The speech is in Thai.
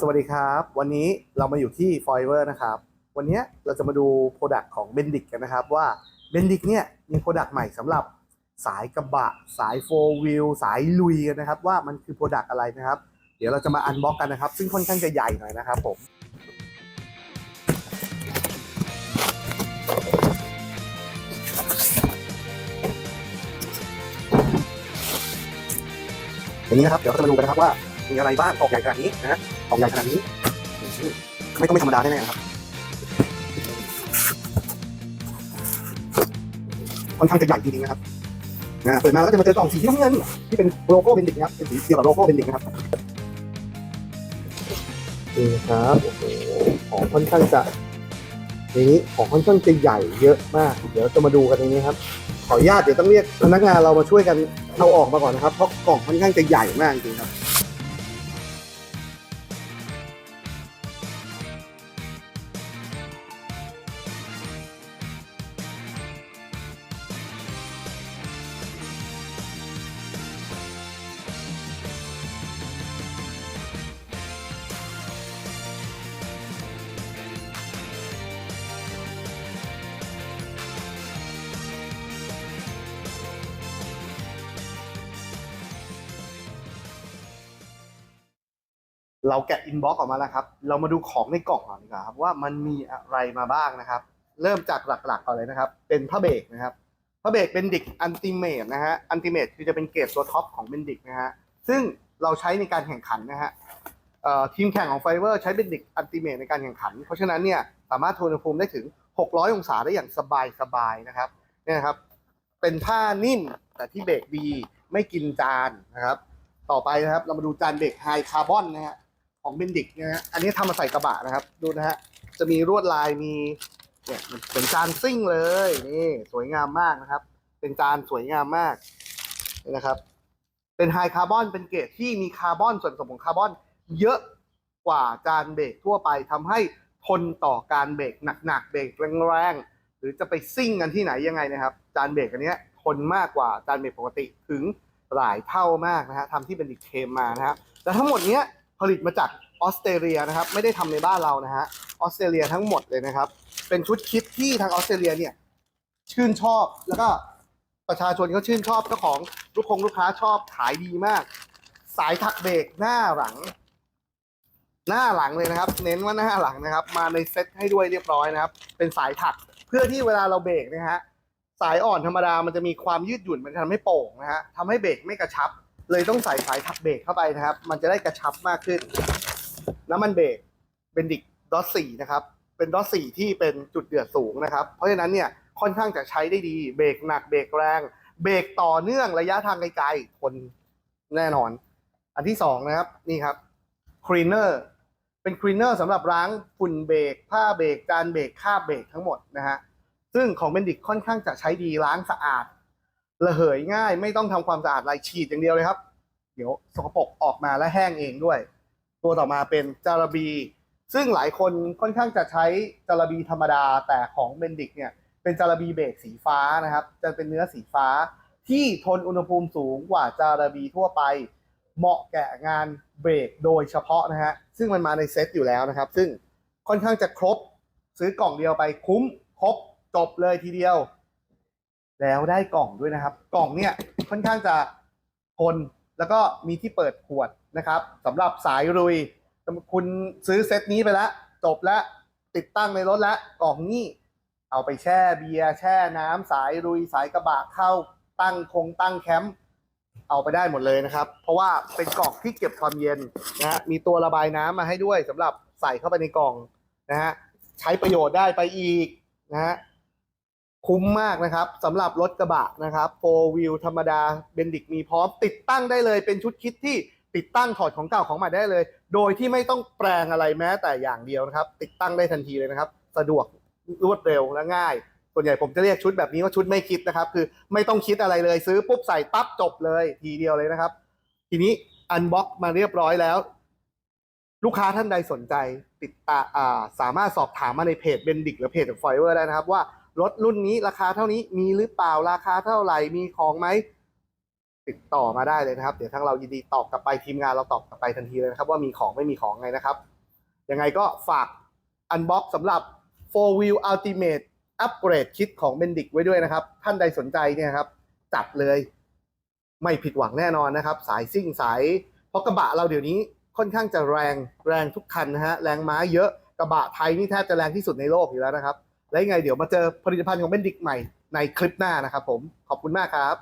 สวัสดีครับ วันนี้เรามาอยู่ที่ f o r e v e r นะครับ วันนี้เราจะมาดูโปรดักต์ของ b e n d i c กันนะครับ ว่า b e n d i c เนี่ยมีโปรดักต์ใหม่สำหรับสายกระบะ สาย4 wheel สายลุยกันนะครับ ว่ามันคือโปรดักต์อะไรนะครับ เดี๋ยวเราจะมาอันบ็อกกันนะครับ ซึ่งค่อนข้างจะใหญ่หน่อยนะครับผมอย่างนี้นะครับ เดี๋ยวเราจะมาดูกันนะครับว่ามีอะไรบ้างกล่องใหญ่ขนาดนี้นะ ฮะกล่องใหญ่ขนาดนี้ไม่ต้องไม่ธรรมดาแน่ๆครับค่อนข้างจะใหญ่จริงๆนะครับนะเปิดมาแล้วก็จะมาเจอกล่องสีน้ำเงินที่เป็นโลโก้เบนดิกนะครับเป็นสีเดียวกับโลโก้เบนดิกนะครับนี่ครับโอ้โหของค่อนข้างจะนี้ของค่อนข้างจะใหญ่เยอะมาก เดี๋ยวจะมาดูกันในนี้ครับ ขออนุญาตเดี๋ยวต้องเรียกพนักงานเรามาช่วยกันเอาออกมาก่อนนะครับเพราะกล่องค่อนข้างจะใหญ่มากจริงๆครับ เราแกะอินบ็อกซ์ออกมาแล้วครับ เรามาดูของในกล่องก่อนดีกว่าครับว่ามันมีอะไรมาบ้างนะครับ เริ่มจากหลักๆก่อนเลยนะครับ เป็นผ้าเบรกนะครับผ้าเบรกเป็นดิกอันติเมตนะฮะอันติเมตคือจะเป็นเกรดตัวท็อปของเบนดิกนะฮะซึ่งเราใช้ในการแข่งขันนะฮะทีมแข่งของไฟเวอร์ใช้เบนดิกอันติเมตในการแข่งขัน เพราะฉะนั้นเนี่ยสามารถทนอุณหภูมิได้ถึง 600 องศาได้อย่างสบายๆนะครับเนี่ยครับเป็นผ้านิ่มแต่ที่เบรกดีไม่กินจานนะครับ ต่อไปนะครับเรามาดูจานเบรกไฮคาร์บอนนะฮะ ของเบนดิกนะฮะอันนี้ทำมาใส่กระบะนะครับ ดูนะฮะจะมีลวดลายมีเนี่ยมันเป็นจานซิ่งเลยนี่สวยงามมากนะครับ เป็นจานสวยงามมากนะครับ เป็นไฮคาร์บอนเป็นเกรดที่มีคาร์บอนส่วนผสมของคาร์บอน เยอะกว่าจานเบรกทั่วไปทำให้ทนต่อการเบรกหนักๆเบรกแรงๆหรือจะไปซิ่งกันที่ไหนยังไงนะครับ จานเบรกอันนี้ทนมากกว่าจานเบรกปกติถึงหลายเท่ามากนะฮะทำที่เป็นดิกเคมมานะฮะแต่ทั้งหมดเนี้ย ผลิตมาจากออสเตรเลียนะครับไม่ได้ทำในบ้านเรานะฮะออสเตรเลียทั้งหมดเลยนะครับ เป็นชุดคิดที่ทางออสเตรเลียเนี่ยชื่นชอบแล้วก็ประชาชนเขาชื่นชอบเจ้าของลูกคงลูกค้าชอบขายดีมาก สายถักเบรกหน้าหลัง หน้าหลังเลยนะครับ เน้นว่าหน้าหลังนะครับ มาในเซ็ตให้ด้วยเรียบร้อยนะครับ เป็นสายถักเพื่อที่เวลาเราเบรกนะฮะสายอ่อนธรรมดามันจะมีความยืดหยุ่นมันจะทำให้โป่งนะฮะทำให้เบรกไม่กระชับ เลยต้องใส่สายถักเบรกเข้าไปนะครับ มันจะได้กระชับมากขึ้น น้ำมันเบรกเป็นดิกดอสสี่นะครับ เป็นดอสสี่ที่เป็นจุดเดือดสูงนะครับ เพราะฉะนั้นเนี่ยค่อนข้างจะใช้ได้ดีเบรกหนักเบรกแรง เบรกต่อเนื่องระยะทางไกลๆทนแน่นอน อันที่สองนะครับนี่ครับคลีเนอร์เป็นคลีเนอร์สำหรับล้างฝุ่นเบรกผ้าเบรกจานเบรกคาบเบรกทั้งหมดนะฮะซึ่งของเบนดิกค่อนข้างจะใช้ดีล้างสะอาด ระเหยง่าย ไม่ต้องทำความสะอาดอะไรฉีดอย่างเดียวเลยครับ เดี๋ยวสกปรกออกมาและแห้งเองด้วย ตัวต่อมาเป็นจาระบี ซึ่งหลายคนค่อนข้างจะใช้จาระบีธรรมดาแต่ของเบนดิกเนี่ยเป็นจาระบีเบรกสีฟ้านะครับ จะเป็นเนื้อสีฟ้าที่ทนอุณหภูมิสูงกว่าจาระบีทั่วไป เหมาะแก่งานเบรกโดยเฉพาะนะฮะซึ่งมันมาในเซ็ตอยู่แล้วนะครับ ซึ่งค่อนข้างจะครบ ซื้อกล่องเดียวไปคุ้มครบจบเลยทีเดียว แล้วได้กล่องด้วยนะครับ กล่องเนี่ยค่อนข้างจะทนแล้วก็มีที่เปิดขวดนะครับสำหรับสายรุย คุณซื้อเซตนี้ไปแล้ว จบแล้ว ติดตั้งในรถแล้วกล่องนี้ เอาไปแช่เบียร์แช่น้ำสายรุย สายกระบะเข้าตั้งคงตั้งแคมป์เอาไปได้หมดเลยนะครับ เพราะว่าเป็นกล่องที่เก็บความเย็นนะฮะมีตัวระบายน้ำมาให้ด้วยสำหรับใส่เข้าไปในกล่องนะฮะใช้ประโยชน์ได้ไปอีกนะฮะ คุ้มมากนะครับสำหรับรถกระบะนะครับ4 wheel ธรรมดาเบนดิกมีพร้อม ติดตั้งได้เลยเป็นชุดคิดที่ติดตั้งถอดของเก่าของใหม่ได้เลย โดยที่ไม่ต้องแปลงอะไรแม้แต่อย่างเดียวนะครับ ติดตั้งได้ทันทีเลยนะครับ สะดวกรวดเร็วและง่าย ส่วนใหญ่ผมจะเรียกชุดแบบนี้ว่าชุดไม่คิดนะครับ คือไม่ต้องคิดอะไรเลยซื้อปุ๊บใส่ปั๊บจบเลย ทีเดียวเลยนะครับ ทีนี้อันบ็อกมาเรียบร้อยแล้ว ลูกค้าท่านใดสนใจติดตาอ่าสามารถสอบถามมาในเพจเบนดิกหรือเพจของไฟเวอร์ได้นะครับว่า รถรุ่นนี้ราคาเท่านี้มีหรือเปล่าราคาเท่าไหร่มีของไหมติดต่อมาได้เลยนะครับ เดี๋ยวทางเรายินดีตอบกลับไปทีมงานเราตอบกลับไปทันทีเลยนะครับ ว่ามีของไม่มีของไงนะครับยังไงก็ฝากอันบ็อกสำหรับ4 Wheel Ultimate Upgrade Kit ของ Bendic ไว้ด้วยนะครับ ท่านใดสนใจเนี่ยครับ จัดเลย ไม่ผิดหวังแน่นอนนะครับ สายซิ่งสายเพราะกระบะเราเดี๋ยวนี้ค่อนข้างจะแรงแรงทุกคันนะฮะแรงม้าเยอะกระบะไทยนี่แทบจะแรงที่สุดในโลกอยู่แล้วนะครับ และยังไงเดี๋ยวมาเจอผลิตภัณฑ์ของเบนดิกใหม่ในคลิปหน้านะครับผมขอบคุณมากครับ